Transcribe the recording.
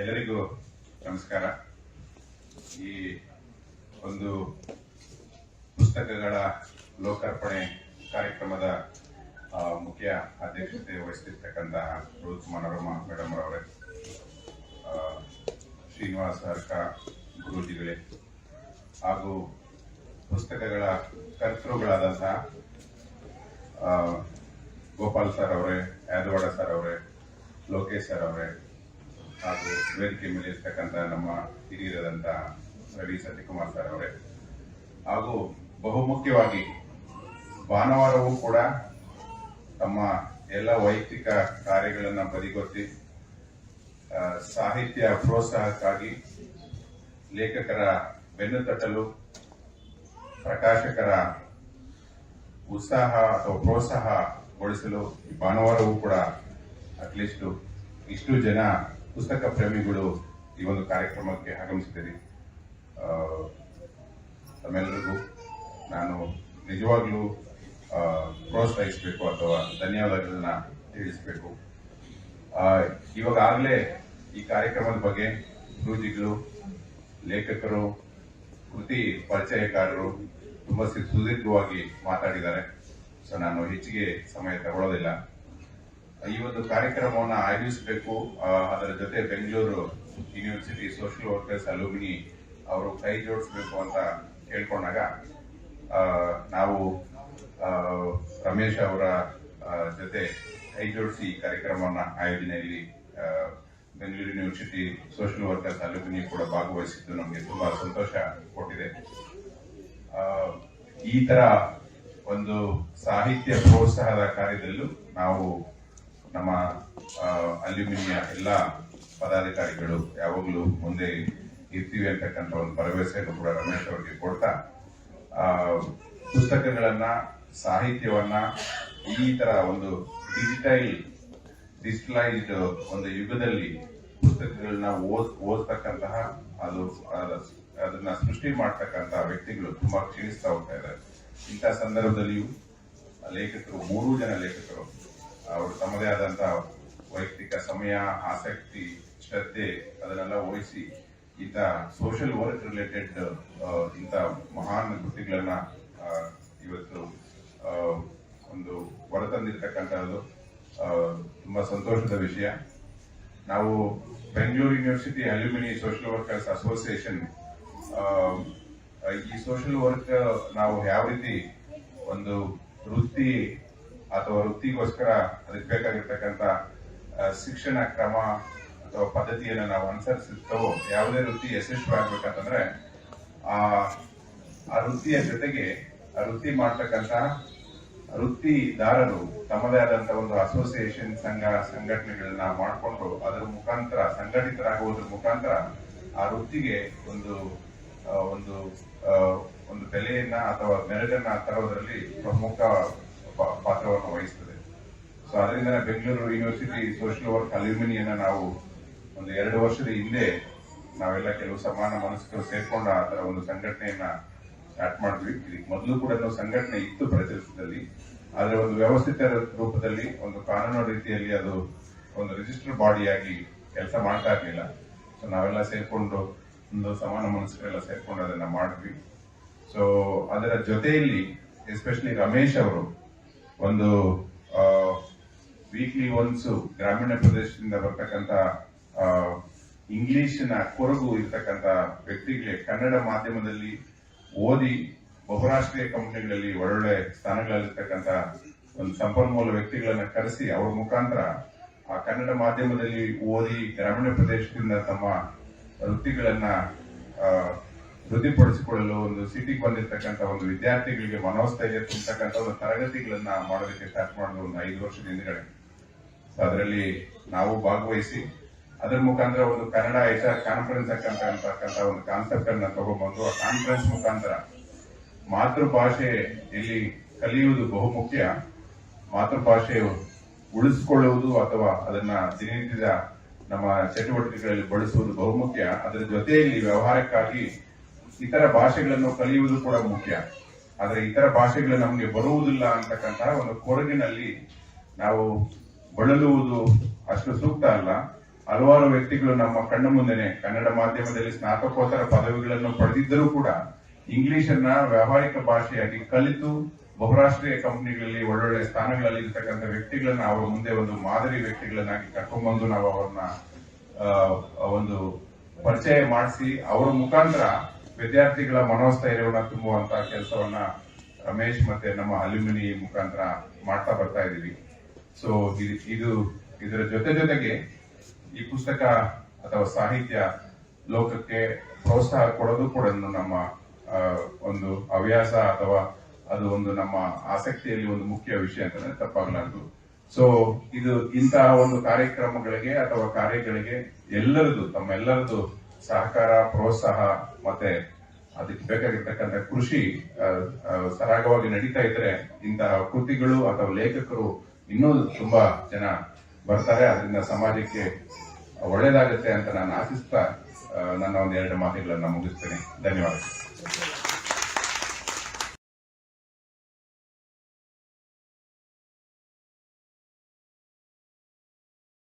ಎಲ್ಲರಿಗೂ ನಮಸ್ಕಾರ. ಈ ಒಂದು ಪುಸ್ತಕಗಳ ಲೋಕಾರ್ಪಣೆ ಕಾರ್ಯಕ್ರಮದ ಮುಖ್ಯ ಅಧ್ಯಕ್ಷತೆ ವಹಿಸ್ತಿರ್ತಕ್ಕಂತಹ ರೋಹಿತ್ ಮನೋರಮ ಮೇಡಮ್ ಅವರೇ ಶ್ರೀನಿವಾಸ ಅರ್ಕ ಗುರೂಜಿಗಳೇ, ಹಾಗೂ ಪುಸ್ತಕಗಳ ಕರ್ತೃಗಳಾದಂತಹ ಗೋಪಾಲ್ ಸರ್ ಅವರೇ, ಯಾದವಾಡ ಸರ್ ಅವರೇ, ಲೋಕೇಶ್ ಸರ್ ಅವರೇ ಹಾಗೂ ವೇದಿಕೆ ಮೇಲೆ ಇರ್ತಕ್ಕಂಥ ನಮ್ಮ ಹಿರಿಯರಾದಂಥ ರವಿ ಸತ್ಯಕುಮಾರ್ ಸರ್ ಅವರೇ. ಹಾಗೂ ಬಹುಮುಖ್ಯವಾಗಿ ಭಾನುವಾರವೂ ಕೂಡ ತಮ್ಮ ಎಲ್ಲ ವೈಯಕ್ತಿಕ ಕಾರ್ಯಗಳನ್ನು ಬದಿಗೊತ್ತಿ ಸಾಹಿತ್ಯ ಪ್ರೋತ್ಸಾಹಕ್ಕಾಗಿ ಲೇಖಕರ ಬೆನ್ನು ತಟ್ಟಲು, ಪ್ರಕಾಶಕರ ಉತ್ಸಾಹ ಅಥವಾ ಪ್ರೋತ್ಸಾಹಗೊಳಿಸಲು ಭಾನುವಾರವೂ ಕೂಡ ಅಟ್ಲೀಸ್ಟ್ ಇಷ್ಟು ಜನ ಪುಸ್ತಕ ಪ್ರೇಮಿಗಳು ಈ ಒಂದು ಕಾರ್ಯಕ್ರಮಕ್ಕೆ ಆಗಮಿಸಿದ್ದೀರಿ. ತಮ್ಮೆಲ್ಲರಿಗೂ ನಾನು ನಿಜವಾಗ್ಲೂ ಪ್ರೋತ್ಸಾಹಿಸಬೇಕು ಅಥವಾ ಧನ್ಯವಾದಗಳನ್ನ ತಿಳಿಸಬೇಕು. ಇವಾಗಲೇ ಈ ಕಾರ್ಯಕ್ರಮದ ಬಗ್ಗೆ ಸೂಜಿಗಳು ಲೇಖಕರು, ಕೃತಿ ಪರಿಚಯಕಾರರು ತುಂಬಾ ಸುದೀರ್ಘವಾಗಿ ಮಾತಾಡಿದ್ದಾರೆ. ಸೊ, ನಾನು ಹೆಚ್ಚಿಗೆ ಸಮಯ ತಗೊಳ್ಳೋದಿಲ್ಲ. ಈ ಒಂದು ಕಾರ್ಯಕ್ರಮವನ್ನು ಆಯೋಜಿಸಬೇಕು. ಅದರ ಜೊತೆ Bengaluru university social workers alumni ಅವರು ಕೈ ಜೋಡಿಸಬೇಕು ಅಂತ ಕೇಳ್ಕೊಂಡಾಗ ನಾವು ರಮೇಶ್ ಅವರ ಜೊತೆ ಕೈ ಜೋಡಿಸಿ ಕಾರ್ಯಕ್ರಮವನ್ನು ಆಯೋಜನೆಯಲ್ಲಿ Bengaluru university social workers alumni ಕೂಡ ಭಾಗವಹಿಸಿದ್ದು ನಮಗೆ ತುಂಬಾ ಸಂತೋಷ ಕೊಟ್ಟಿದೆ. ಈ ತರ ಒಂದು ಸಾಹಿತ್ಯ ಪ್ರೋತ್ಸಾಹದ ಕಾರ್ಯದಲ್ಲೂ ನಾವು ನಮ್ಮ ಅಲ್ಯೂಮಿನಿಯ ಎಲ್ಲ ಪದಾಧಿಕಾರಿಗಳು ಯಾವಾಗಲೂ ಮುಂದೆ ಇರ್ತೀವಿ ಅಂತಕ್ಕಂಥ ಒಂದು ಭರವಸೆಯನ್ನು ಕೂಡ ರಮೇಶ್ ಅವರಿಗೆ ಕೊಡ್ತಾ ಪುಸ್ತಕಗಳನ್ನ, ಸಾಹಿತ್ಯವನ್ನ ಈ ತರ ಒಂದು ಡಿಜಿಟಲ್, ಡಿಜಿಟಲೈಸ್ಡ್ ಒಂದು ಯುಗದಲ್ಲಿ ಪುಸ್ತಕಗಳನ್ನ ಓದ್, ಓದ್ತಕ್ಕಂತಹ ಅದು, ಅದ- ಅದನ್ನ ಸೃಷ್ಟಿ ಮಾಡ್ತಕ್ಕಂತಹ ವ್ಯಕ್ತಿಗಳು ತುಂಬಾ ಕ್ಷೀಣಿಸ್ತಾ ಹೋಗ್ತಾ ಇದ್ದಾರೆ. ಇಂಥ ಸಂದರ್ಭದಲ್ಲಿಯೂ ಲೇಖಕರು, ಮೂರು ಜನ ಲೇಖಕರು ಅವರು ತಮ್ಮದೇ ಆದಂತಹ ವೈಯಕ್ತಿಕ ಸಮಯ, ಆಸಕ್ತಿ, ಶ್ರದ್ಧೆ ಅದನ್ನೆಲ್ಲ ವಹಿಸಿ ಇಂಥ ಸೋಷಿಯಲ್ ವರ್ಕ್ ರಿಲೇಟೆಡ್ ಇಂಥ ಮಹಾನ್ ಕೃತಿಗಳನ್ನ ಇವತ್ತು ಒಂದು ಹೊರತಂದಿರ್ತಕ್ಕಂಥದ್ದು ತುಂಬಾ ಸಂತೋಷದ ವಿಷಯ. ನಾವು Bengaluru university alumni social workers association ಈ ಸೋಷಿಯಲ್ ವರ್ಕ್ ನಾವು ಯಾವ ರೀತಿ ಒಂದು ವೃತ್ತಿ ಅಥವಾ ವೃತ್ತಿಗೋಸ್ಕರ ಅದಕ್ಕೆ ಬೇಕಾಗಿರ್ತಕ್ಕಂಥ ಶಿಕ್ಷಣ ಕ್ರಮ ಅಥವಾ ಪದ್ಧತಿಯನ್ನು ನಾವು ಅನುಸರಿಸುತ್ತವೋ, ಯಾವುದೇ ವೃತ್ತಿ ಯಶಸ್ವಿ ಆಗ್ಬೇಕಂತಂದ್ರೆ ಆ ಆ ವೃತ್ತಿಯ ಜೊತೆಗೆ, ಆ ವೃತ್ತಿ ಮಾಡ್ತಕ್ಕಂಥ ವೃತ್ತಿದಾರರು ತಮ್ಮದೇ ಆದಂತ ಒಂದು ಅಸೋಸಿಯೇಷನ್ ಸಂಘ, ಸಂಘಟನೆಗಳನ್ನ ಮಾಡಿಕೊಂಡು ಅದರ ಮುಖಾಂತರ, ಸಂಘಟಿತರಾಗುವುದರ ಮುಖಾಂತರ ಆ ವೃತ್ತಿಗೆ ಒಂದು ಒಂದು ಒಂದು ಬೆಲೆಯನ್ನ ಅಥವಾ ಮೆರಗನ್ನ ತರೋದ್ರಲ್ಲಿ ಪ್ರಮುಖ ಪಾತ್ರವನ್ನು ವಹಿಸ್ತದೆ. ಸೊ ಅದರಿಂದ ಬೆಂಗಳೂರು ಯೂನಿವರ್ಸಿಟಿ ಸೋಷಿಯಲ್ ವರ್ಕ್ ಅಲ್ಯೂಮಿನಿಯನ್ನ ನಾವು ಒಂದು ಎರಡು ವರ್ಷದ ಹಿಂದೆ ನಾವೆಲ್ಲ ಕೆಲವು ಸಮಾನ ಮನಸ್ಕರು ಸೇರ್ಕೊಂಡು ಆ ತರ ಒಂದು ಸಂಘಟನೆಯನ್ನ ಸ್ಟಾರ್ಟ್ ಮಾಡಿದ್ವಿ. ಇದಕ್ಕೆ ಮೊದಲು ಕೂಡ ಸಂಘಟನೆ ಇತ್ತು ಪ್ರಚಲಿಸಿದಲ್ಲಿ ಆದ್ರೆ ಒಂದು ವ್ಯವಸ್ಥಿತ ರೂಪದಲ್ಲಿ, ಒಂದು ಕಾನೂನು ರೀತಿಯಲ್ಲಿ ಅದು ಒಂದು ರಿಜಿಸ್ಟರ್ ಬಾಡಿಯಾಗಿ ಕೆಲಸ ಮಾಡ್ತಾ ಇರಲಿಲ್ಲ. ಸೊ ನಾವೆಲ್ಲ ಸೇರ್ಕೊಂಡು ಒಂದು ಸಮಾನ ಮನಸ್ಕರೆಲ್ಲ ಸೇರ್ಕೊಂಡು ಅದನ್ನ ಮಾಡಿದ್ವಿ. ಸೊ ಅದರ ಜೊತೆಯಲ್ಲಿ ಎಸ್ಪೆಷಲಿ ರಮೇಶ್ ಅವರು ಒಂದು ವೀಕ್ಲಿ ಒನ್ಸ್ ಗ್ರಾಮೀಣ ಪ್ರದೇಶದಿಂದ ಬರ್ತಕ್ಕಂತ ಇಂಗ್ಲಿಷ್ನ ಕೊರಗು ಇರ್ತಕ್ಕಂತ ವ್ಯಕ್ತಿಗಳಿಗೆ ಕನ್ನಡ ಮಾಧ್ಯಮದಲ್ಲಿ ಓದಿ ಬಹುರಾಷ್ಟ್ರೀಯ ಕಂಪನಿಗಳಲ್ಲಿ ಒಳ್ಳೊಳ್ಳೆ ಸ್ಥಾನಗಳಲ್ಲಿರ್ತಕ್ಕಂಥ ಒಂದು ಸಂಪನ್ಮೂಲ ವ್ಯಕ್ತಿಗಳನ್ನ ಕರೆಸಿ ಅವರ ಮುಖಾಂತರ ಆ ಕನ್ನಡ ಮಾಧ್ಯಮದಲ್ಲಿ ಓದಿ ಗ್ರಾಮೀಣ ಪ್ರದೇಶದಿಂದ ತಮ್ಮ ವೃತ್ತಿಗಳನ್ನ ವೃದ್ಧಿಪಡಿಸಿಕೊಳ್ಳಲು ಒಂದು ಸಿಟಿಗೆ ಬಂದಿರತಕ್ಕಂತ ಒಂದು ವಿದ್ಯಾರ್ಥಿಗಳಿಗೆ ಮನೋಸ್ಥೈರ್ಯ ತುಂಬತಕ್ಕಂತ ಒಂದು ತರಗತಿಗಳನ್ನ ಮಾಡೋದಕ್ಕೆ ಸ್ಟಾರ್ಟ್ ಮಾಡಿದ್ರು ಒಂದು ಐದು ವರ್ಷದ ಹಿಂದ್ಗಡೆ. ಸೊ ಅದರಲ್ಲಿ ನಾವು ಭಾಗವಹಿಸಿ, ಅದರ ಮುಖಾಂತರ ಒಂದು ಕನ್ನಡ ಎಚ್ ಆರ್ ಕಾನ್ಫರೆನ್ಸ್ ಅಂತಕ್ಕಂಥ ಒಂದು ಕಾನ್ಸೆಪ್ಟ್ ಅನ್ನ ತಗೊಂಡ್ಬಂದು, ಆ ಕಾನ್ಫರೆನ್ಸ್ ಮುಖಾಂತರ ಮಾತೃಭಾಷೆ ಇಲ್ಲಿ ಕಲಿಯುವುದು ಬಹುಮುಖ್ಯ. ಮಾತೃಭಾಷೆ ಉಳಿಸಿಕೊಳ್ಳುವುದು ಅಥವಾ ಅದನ್ನ ದಿನನಿತ್ಯದ ನಮ್ಮ ಚಟುವಟಿಕೆಗಳಲ್ಲಿ ಬಳಸುವುದು ಬಹುಮುಖ್ಯ. ಅದರ ಜೊತೆಯಲ್ಲಿ ವ್ಯವಹಾರಕ್ಕಾಗಿ ಇತರ ಭಾಷೆಗಳನ್ನು ಕಲಿಯುವುದು ಕೂಡ ಮುಖ್ಯ. ಆದರೆ ಇತರ ಭಾಷೆಗಳು ನಮಗೆ ಬರುವುದಿಲ್ಲ ಅಂತಕ್ಕಂತಹ ಒಂದು ಕೊರಗಿನಲ್ಲಿ ನಾವು ಬಳಲುವುದು ಅಷ್ಟು ಸೂಕ್ತ ಅಲ್ಲ. ಹಲವಾರು ವ್ಯಕ್ತಿಗಳು ನಮ್ಮ ಕಣ್ಣು ಮುಂದೆನೆ ಕನ್ನಡ ಮಾಧ್ಯಮದಲ್ಲಿ ಸ್ನಾತಕೋತ್ತರ ಪದವಿಗಳನ್ನು ಪಡೆದಿದ್ದರೂ ಕೂಡ ಇಂಗ್ಲಿಷ್ ಅನ್ನ ವ್ಯಾವಹಾರಿಕ ಭಾಷೆಯಾಗಿ ಕಲಿತು ಬಹುರಾಷ್ಟ್ರೀಯ ಕಂಪನಿಗಳಲ್ಲಿ ಒಳ್ಳೊಳ್ಳೆ ಸ್ಥಾನಗಳಲ್ಲಿ ಇರ್ತಕ್ಕಂಥ ವ್ಯಕ್ತಿಗಳನ್ನ ಅವರ ಮುಂದೆ ಒಂದು ಮಾದರಿ ವ್ಯಕ್ತಿಗಳನ್ನಾಗಿ ಕರ್ಕೊಂಡ್ಬಂದು ನಾವು ಅವ್ರನ್ನ ಒಂದು ಪರಿಚಯ ಮಾಡಿಸಿ ಅವರ ಮುಖಾಂತರ ವಿದ್ಯಾರ್ಥಿಗಳ ಮನೋಸ್ಥೈರ್ಯವನ್ನ ತುಂಬುವಂತ ಕೆಲಸವನ್ನ ರಮೇಶ್ ಮತ್ತೆ ನಮ್ಮ ಅಲ್ಯೂಮಿನಿ ಮುಖಾಂತರ ಮಾಡ್ತಾ ಬರ್ತಾ ಇದೀವಿ ಸೊ ಇದು ಇದರ ಜೊತೆ ಜೊತೆಗೆ ಈ ಪುಸ್ತಕ ಅಥವಾ ಸಾಹಿತ್ಯ ಲೋಕಕ್ಕೆ ಪ್ರೋತ್ಸಾಹ ಕೊಡೋದು ಕೂಡ ನಮ್ಮ ಒಂದು ಹವ್ಯಾಸ ಅಥವಾ ಅದು ಒಂದು ನಮ್ಮ ಆಸಕ್ತಿಯಲ್ಲಿ ಒಂದು ಮುಖ್ಯ ವಿಷಯ ಅಂತಂದ್ರೆ ತಪ್ಪಾಗಲಾರದು. ಸೊ ಇದು ಇಂತಹ ಒಂದು ಕಾರ್ಯಕ್ರಮಗಳಿಗೆ ಅಥವಾ ಕಾರ್ಯಗಳಿಗೆ ಎಲ್ಲರದು, ತಮ್ಮೆಲ್ಲರದು ಸಹಕಾರ, ಪ್ರೋತ್ಸಾಹ, ಮತ್ತೆ ಅದಕ್ಕೆ ಬೇಕಾಗಿರ್ತಕ್ಕಂಥ ಕೃಷಿ ಸರಾಗವಾಗಿ ನಡೀತಾ ಇದ್ರೆ ಇಂತಹ ಕೃತಿಗಳು ಅಥವಾ ಲೇಖಕರು ಇನ್ನೂ ತುಂಬಾ ಜನ ಬರ್ತಾರೆ. ಅದರಿಂದ ಸಮಾಜಕ್ಕೆ ಒಳ್ಳೇದಾಗುತ್ತೆ ಅಂತ ನಾನು ಆಶಿಸ್ತಾ ನನ್ನ ಎರಡು ಮಾತುಗಳನ್ನ ಮುಗಿಸ್ತೇನೆ. ಧನ್ಯವಾದಗಳು.